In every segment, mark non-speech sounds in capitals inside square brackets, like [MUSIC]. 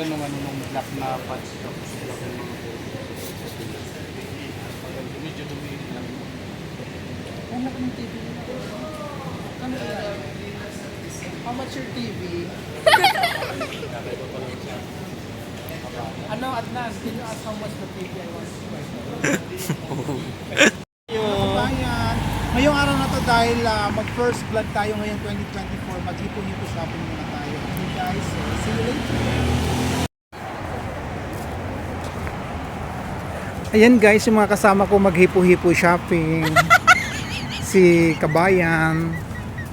ganda nung ano nung black na patch tapos black yung mga Maganda, medyo lumiit lang. Ano ka ng TV? Ano kaya? How much your TV? [LAUGHS] Ano, Adnan, can you ask how much the TV I want? Bayan. Ngayong araw na to dahil ah, mag-first vlog tayo ngayong 2024, mag-hipo-hipo shopping muna tayo. Guys, see you later. Ayan guys, yung mga kasama ko maghipo-hipo shopping. [LAUGHS] si Kabayan,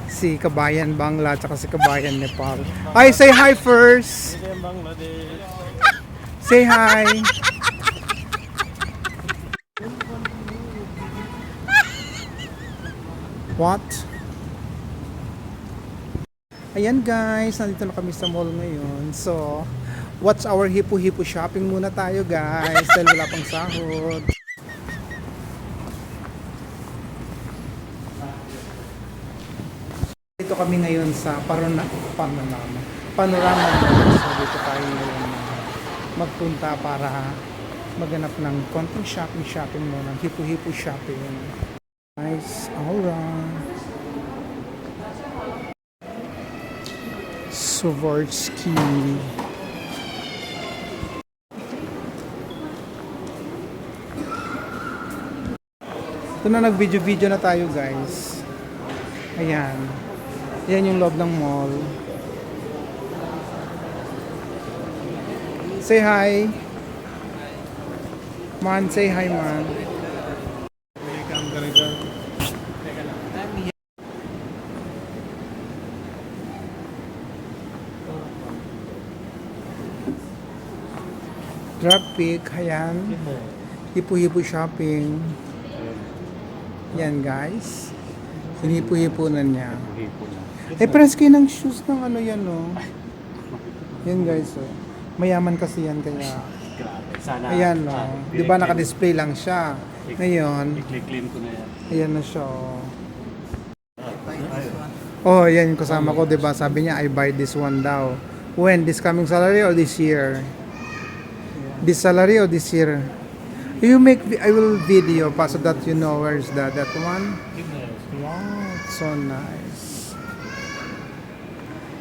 si Kabayan Bangla, tsaka si Kabayan Nepal. Ay, say hi first! Say hi! What? Ayan guys, nandito na kami sa mall ngayon. So, what's our hipo-hipo shopping muna tayo guys dahil wala pang sahod. Dito kami ngayon sa Parona, Panorama. Panorama. So, dito tayo ngayon magpunta para maganap ng konting shopping-shopping mo, ng hipo-hipo shopping. Nice aura. Swarovski. Ito na nag-video-video na tayo guys. Ayan. Ayan yung loob ng mall. Say hi. Man, say hi man. Welcome. Drop pick, ayan. Hipo-hipo shopping. Yan guys. Hinipo-hipo na niya. Eh, press kayo ng shoes ng ano yan, no? Yan guys, oh. Mayaman kasi yan kaya. Grabe. Sana. Ayan, no? ah, Di ba naka-display lang siya? Ngayon, I-clean ko na yan. ayan na siya, oh. Oh, yan yung kasama ko, 'di ba? Sabi niya I buy this one daw. When this coming salary or this year? This salary or this year? You make I will video pa so that you know where's that that one. Wow, it's so nice.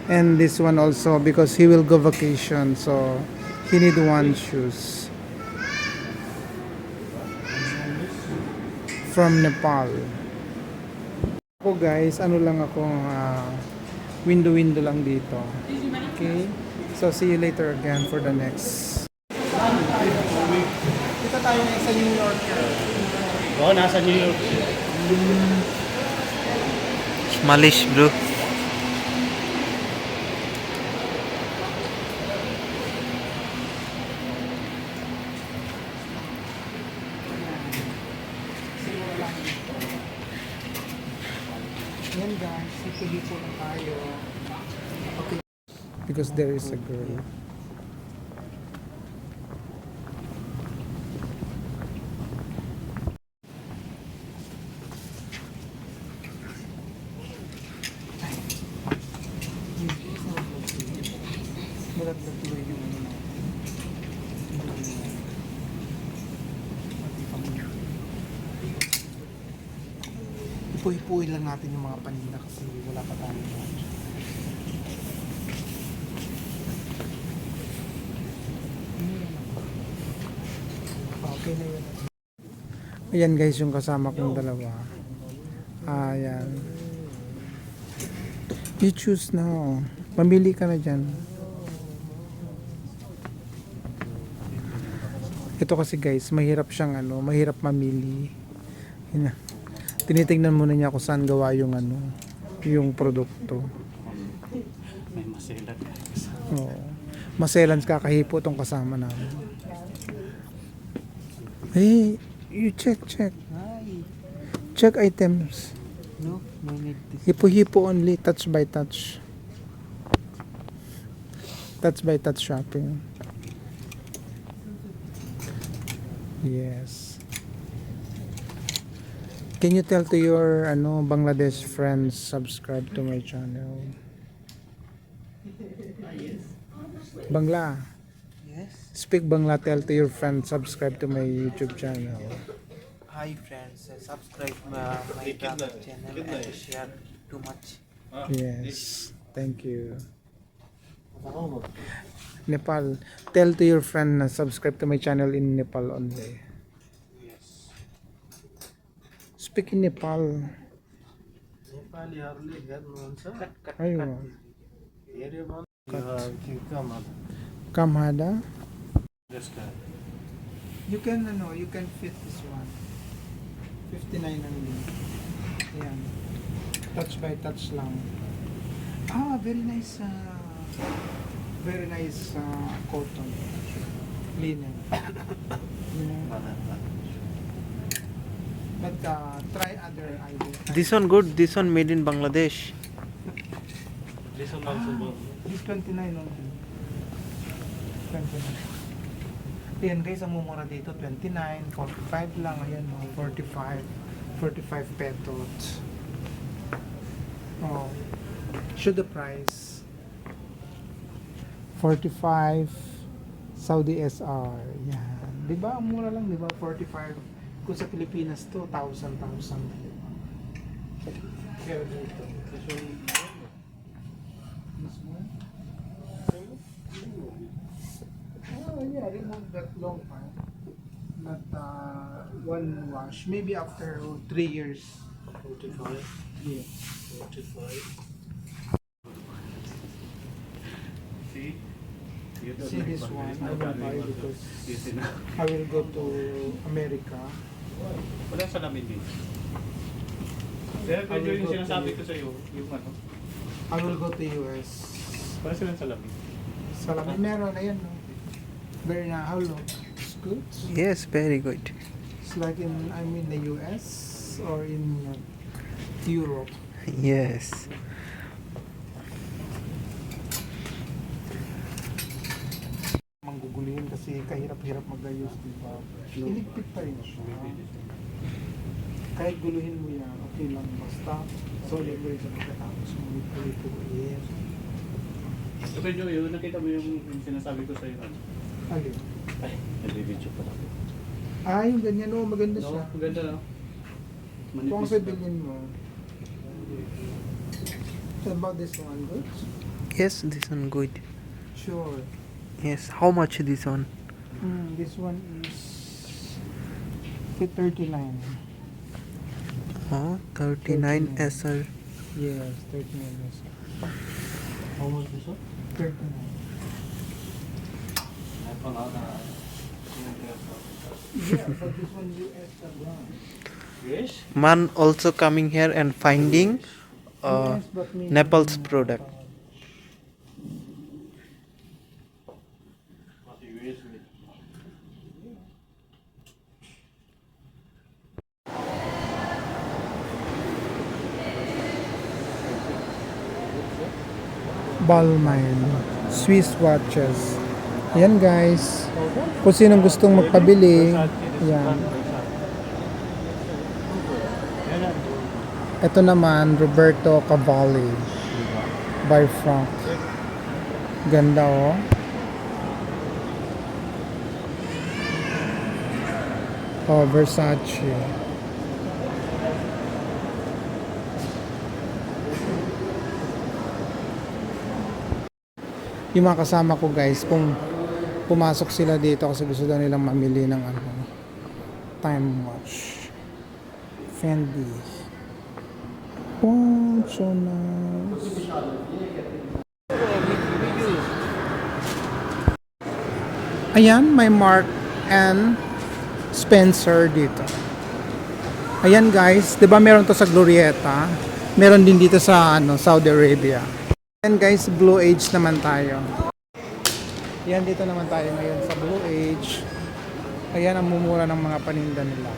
And this one also because he will go vacation so he need one shoes from Nepal. Ako guys, ano lang ako ah, window-window lang dito. Okay? So see you later again for the next. Tayo ngayon sa New York. Oo, nasa New York. Smallish bro. Yan guys, hipo-hipo na tayo. Okay. Because there is a girl. Malaglag tuloy yung ano na. Ipuhipuin lang natin yung mga paninda kasi wala pa tayo. Okay na yun. Ayan guys yung kasama kong dalawa. Ayan. You choose now. Mamili ka na dyan. Ito kasi guys, mahirap siyang ano, mahirap mamili. Yun na. Tinitingnan muna niya kung saan gawa yung ano, yung produkto. May maselan. Oo. Maselan kakahipo tong kasama namin. Hey, you check, check. Check items. No, no need this. Hipo-hipo only, touch by touch. Touch by touch shopping. Yes. Can you tell to your ano Bangladesh friends subscribe to my channel? Bangla. Yes. Speak Bangla, tell to your friends, subscribe to my YouTube channel. Hi friends, uh, subscribe uh, my channel and share too much. Yes, thank you. Nepal, tell to your friend na subscribe to my channel in Nepal only. Yes Speak in Nepal. नेपालीहरूले हेर्नुहुन्छ Ayo. हेऱ्यो भने Kamhada. जसका You can ano, you can fit this one. 59 only. Ayan. Touch by touch lang. Ah, very nice uh, very nice uh, cotton. Linen. [COUGHS] You know, but uh, try other idea. This one good. This one made in Bangladesh. This one also good. This 29 only. 29. Ayan guys, ang mumura dito 29, 45 lang. Ayan mga 45. 45 pesos. Oh. Show the price. 45 Saudi SR. Yan. 'Di ba? Ang mura lang, 'di ba? 45. Kung sa Pilipinas to, 1,000, 1,000. Diba? Pero dito. This one, This one? Oh, yeah, remove that long part. Not uh, one wash. Maybe after three years. 45, Yeah. 45. See? See this one, I will buy because. I will go to America. Wala sa lamin din. Kaya medyo yung sinasabi to- ko sa'yo, yung ano, I will go to US. para silang sa lamin. Salamin meron, ayan no. Very na, how long? It's good. Yes, very good. It's like in, I'm in the US or in uh, Europe. Yes. Manggugulihin kasi kahirap-hirap magayos, di ba? Iligpit pa rin siya. Kahit guluhin mo yan, okay lang. Basta, solid mo rin sa pagkatapos mo ituloy-tuloy. So medyo yun, nakita mo yung, yung sinasabi ko sa'yo, ano? Alin? Ay, nag-video pala. Ah, yung ganyan, oh, maganda No, siya. ang ganda no? Kung sa bilhin mo. So about this one, good? Yes, this one good. Sure. Yes. How much this one? Hmm, this one is fit 39. Oh, 39 SR. Yes, 39 SR. How much this one? 39. Ay, pala na. Yeah, but this one US ka brand. Yes? Man also coming here and finding uh, Yes, Nepal's product. Balmain Swiss watches. Yan guys. Kung sinong gustong magpabili, yan. Ito naman, Roberto Cavalli by Frank. Ganda oh. Oh, Versace. Yung mga kasama ko guys, kung pumasok sila dito kasi gusto daw nilang mamili ng ano, time watch. Fendi. Oh, so nice. Ayan, may Mark and Spencer dito. Ayan guys, 'di ba meron to sa Glorieta? Meron din dito sa ano, Saudi Arabia. Ayan guys, Blue Age naman tayo. Yan dito naman tayo ngayon sa Blue Age. Ayan ang mumura ng mga paninda nila.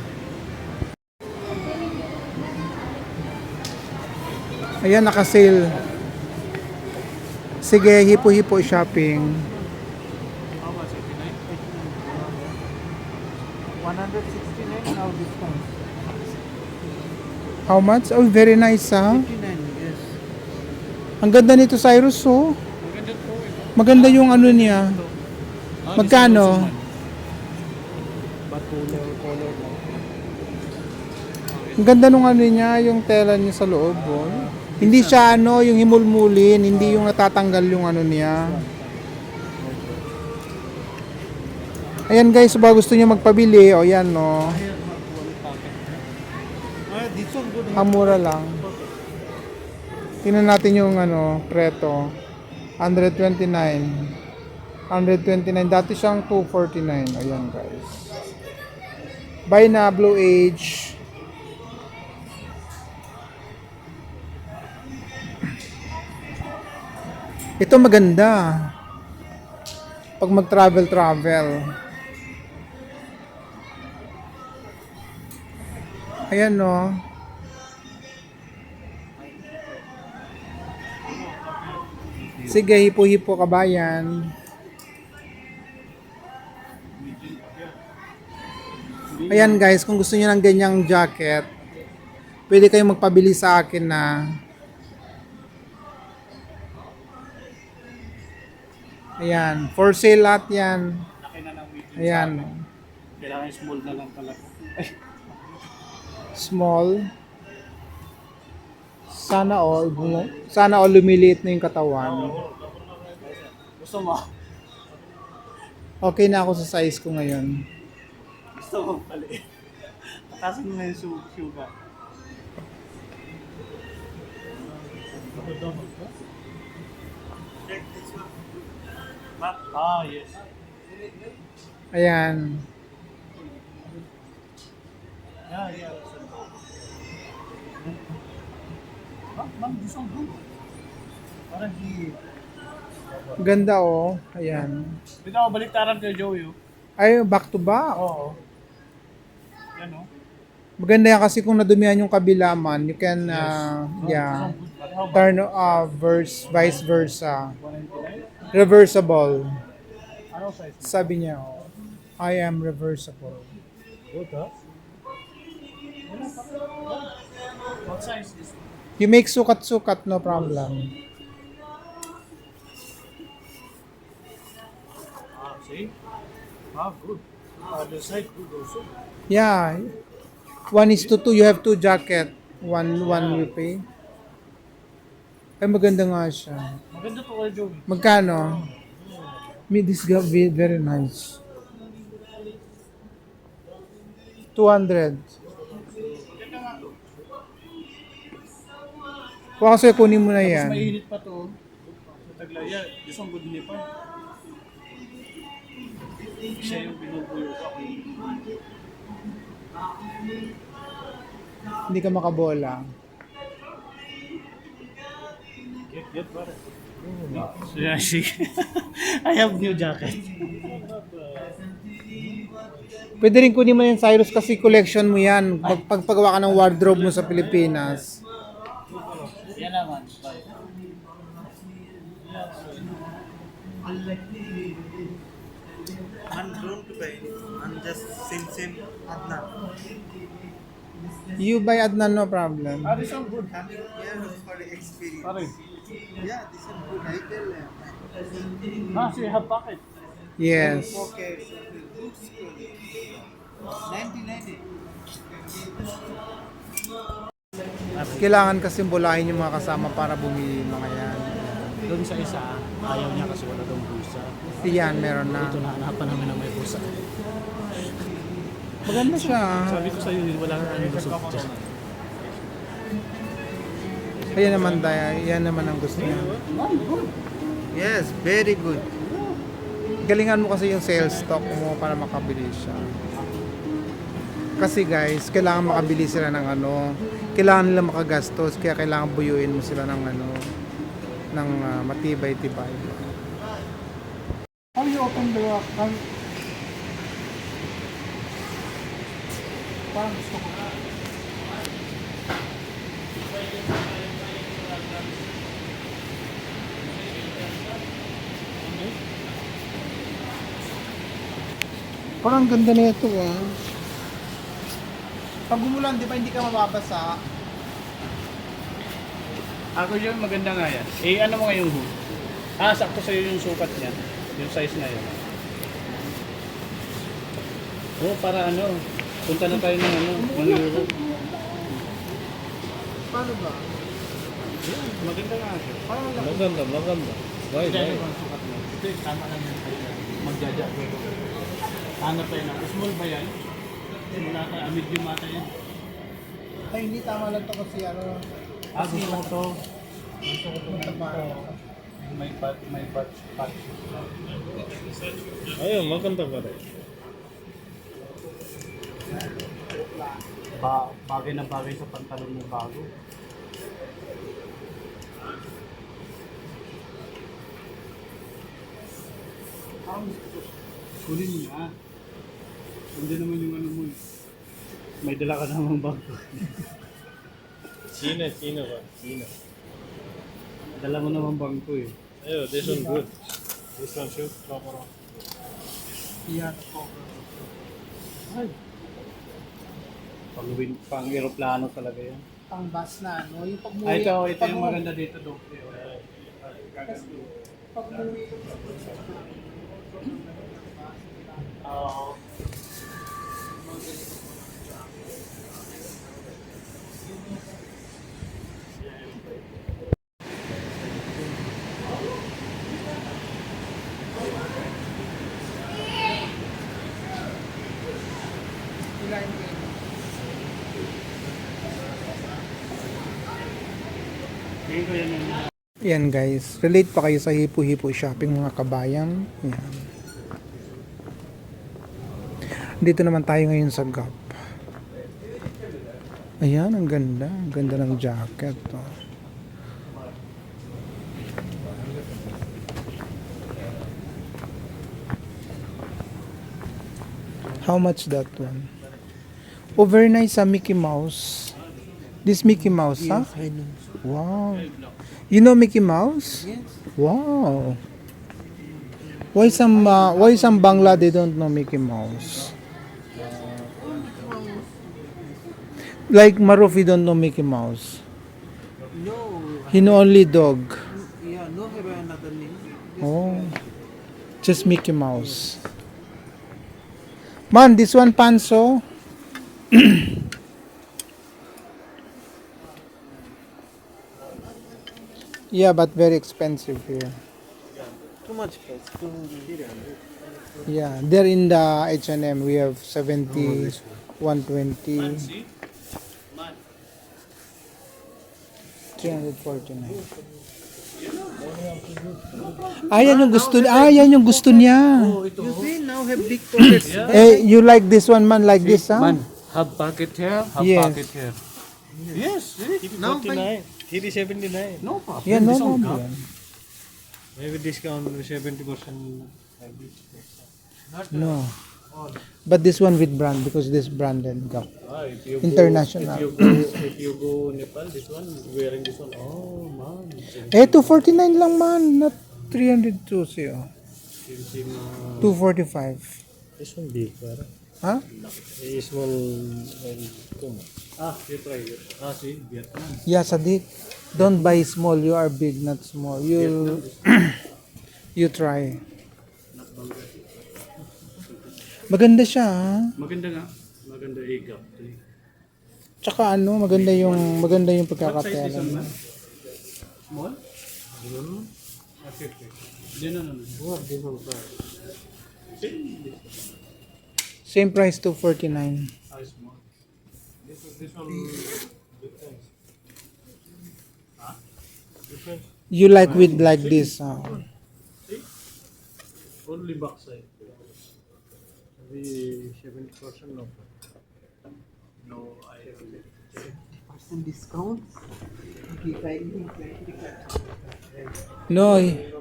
Ayan, naka-sale. Sige, hipo-hipo shopping. How much? 89? 169 now discount. How much? Oh, very nice ha. 59, yes. Ang ganda nito Cyrus oh. Maganda yung ano niya. Ah, Magkano? Ang ganda nung ano niya, yung tela niya sa loob. Oh. Hindi siya ano, yung himulmulin, hindi yung natatanggal yung ano niya. Ayan guys, ba gusto niya magpabili, o yan no. Ah, good. Ang mura lang. Tingnan natin yung ano, preto. 129. 129. Dati siyang 249. Ayan guys. Buy na Blue Age. Ito maganda. Pag mag-travel travel. Ayan no. Sige, hipo-hipo kabayan. Ayan guys, kung gusto niyo ng ganyang jacket, pwede kayong magpabili sa akin na Ayan, for sale lahat yan. Ayan. Kailangan small na lang talaga. Small. Sana all, sana all lumiliit na yung katawan. gusto mo? Okay na ako sa size ko ngayon. Gusto mo pali. Tatasin mo na yung su- sugar. Ah, yes. Ayan. Yeah, yeah. Ah, ma'am, one good. Parang di... Ganda oh. Ayan. Hindi ako baliktaran kay Joey. oh. Ay, back to back. Oo. Yan o. Maganda yan kasi kung nadumihan yung kabila man, you can, uh, yeah, turn, uh, verse, vice versa. 199? Reversible. Ano size? Sabi niya, oh, I am reversible. Ha? What size is You make sukat-sukat, no problem. Ah, see? Ah, good. Other side, good also. Yeah. One is to two. You have two jacket. One, one you pay. Ay, maganda nga siya. Maganda to kay Joey. Magkano? Me, this got ve- very nice. 200. Kuha kasi kunin mo na Mas yan. mainit pa to. Sa Taglaya, this one good niya pa. Siya yung binubuyo ko. Hindi ka makabola. Get, get, pare. Yeah, sige. [LAUGHS] I have new jacket. Pwede rin kunin mo yan, Cyrus, kasi collection mo yan. Pag pagpagawa ka ng wardrobe mo sa Pilipinas. Yan naman. And don't buy. And just same same Adnan. You buy Adnan, no problem. Ah, this one good. Coming here for experience. Pare. Yeah, this is good. I tell them. Ah, so you have pocket. Yes. Okay, so the looks good. 99 eh. Kailangan kasi bulahin yung mga kasama para bumili yung mga yan. Doon sa isa, ayaw niya kasi wala daw busa. Yan, meron na. Ito na hanapan namin ng may busa. Maganda siya. Sabi ko sa'yo, wala nga ano gusto. Ayan naman tayo. Yan naman ang gusto niya. Yes, very good. Galingan mo kasi yung sales stock mo para makabili siya. Kasi guys, kailangan makabili sila ng ano, kailangan nila makagastos, kaya kailangan buyuin mo sila ng ano, ng ah, matibay-tibay. How you open the how... Parang gusto ko. Parang ganda na ito ah. Pag umulan, di ba hindi ka mababasa? Ako yun, maganda nga yan. Eh, ano mo nga yung hood? Ah, sakto sa'yo yung sukat niya. Yung size na yun. Oo, para ano, punta na tayo ng ano, ng Europe. Paano ba? Maganda nga. Maganda, maganda. Why, Hindi, why? ano ang sukat mo? Ito yung tama lang yung. Magjaja. Hanap tayo na. Small ba yan? Simula ka, ah, medium ata yan. Ay, hindi tama lang to kasi ano. Ah, gusto ko to. Gusto ko to May pat, may pat, pat. Ayun, maganda pa rin. Ba, bagay na bagay sa pantalon mo bago. Kunin mo na. Hindi naman yung ano mo eh. May dala ka namang bag. China, China ba? China. Dala mo namang bag ko eh. Ayun, this one good. This one shoot, proper. Yan po. Ay. Pang, win, pang aeroplano talaga yan. Pang bus na, no? Yung pag Ah, ito, ito yung maganda dito, Dok. Oo. Tingin ko yan yung Yan guys, relate pa kayo sa hipo-hipo shopping mga kabayan. Yan. Dito naman tayo ngayon sa Gap. Ayan, ang ganda. Ang ganda ng jacket. Oh. How much that one? Oh, very nice sa Mickey Mouse. This Mickey Mouse, huh? I know. Wow. You know Mickey Mouse? Yes. Wow. Why some uh, why some Bangla they don't know Mickey Mouse? Like Marufi don't know Mickey Mouse. No. He know only dog. Yeah, no have another name. Oh. Just Mickey Mouse. Man, this one panso. [CLEARS THROAT] yeah, but very expensive here. Too much price. Yeah, there in the H&M we have 70, 120, 349. Ah, yan yung gusto niya. Ah, yan yung gusto niya. You see, now have big pockets. [CLEARS THROAT] Eh, you like this one man like this, huh? Man, have pocket here, have Yes. pocket here. Yes, Now, 49. Hindi 79. no problem. Yan, no, gap. Maybe discount 70%. No. But this one with brand because this branded. Ah, if you International. Go, if you go, if you go Nepal, this one, wearing this one. Oh, man. Eh, 249 lang man, not 302 siya. Same, same, uh, 245. this one big, para. Huh? Eh, small, well, ito. Ah, you try it. Ah, see, Vietnam. Yeah, Sadiq. Don't buy small. You are big, not small. You [CLEARS THROAT] you try. Maganda siya, ha? Maganda nga. Maganda i-gap. Tsaka ano, maganda yung maganda yung pagkakatela. man? Small? 50. Hindi, no, no, no. What, this one, para. Same price 249. Ah, small. This, this one, different. Ah? Different. You like with like this, ah. Only backside. Maybe 70% no. No, I percent discount. No. eh.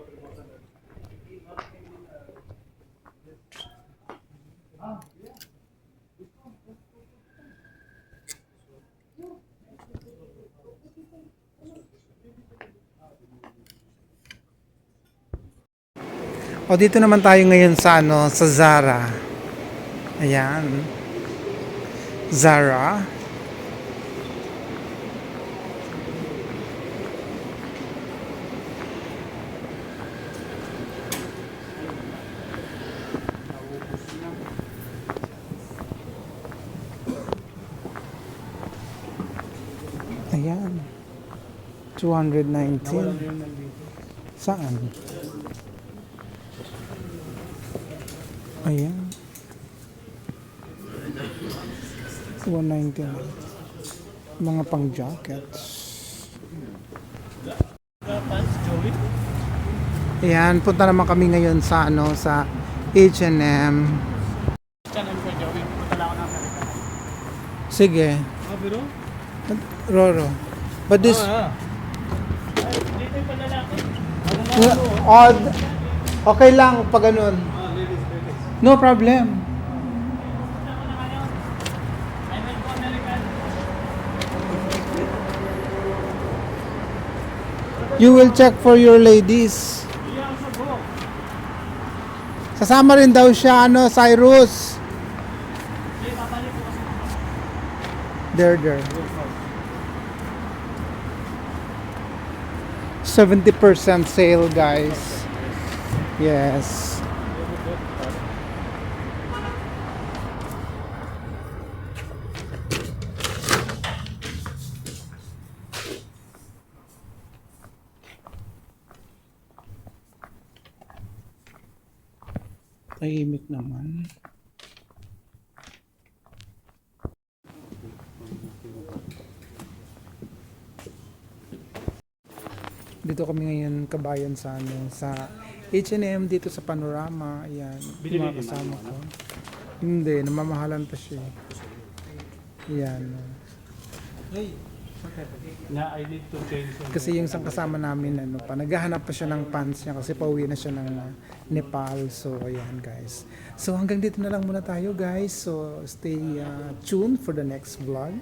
O dito naman tayo ngayon sa ano, sa Zara. Ayan. Zara. Ayan. 219. Saan? Ayan. 199. Mga pang jackets. Ayan, punta naman kami ngayon sa ano sa H&M. Sige, Ah, pero? Roro. But this Ah, Ay, dito yung panlalaki. Ano ako? odd. Okay lang pag ganun. Ah. No problem. Punta ko na kayo. I went to American. You will check for your ladies. Sasama rin daw siya, ano, Cyrus. There, there. 70% sale, guys. Yes. Tahimik naman. Dito kami ngayon kabayan sa ano sa H&M dito sa Panorama. Ayan. Binili Mga kasama ko. Hindi, namamahalan pa siya. eh. Ayan. Na, I need to change. Kasi yung isang kasama namin, ano pa, naghahanap pa siya ng pants niya kasi pauwi na siya ng Nepal. So, ayan guys. So, hanggang dito na lang muna tayo guys. So, stay uh, tuned for the next vlog.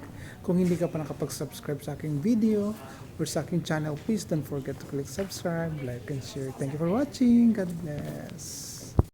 Kung hindi ka pa nakapag-subscribe sa aking video or sa aking channel, please don't forget to click subscribe, like, and share. Thank you for watching. God bless.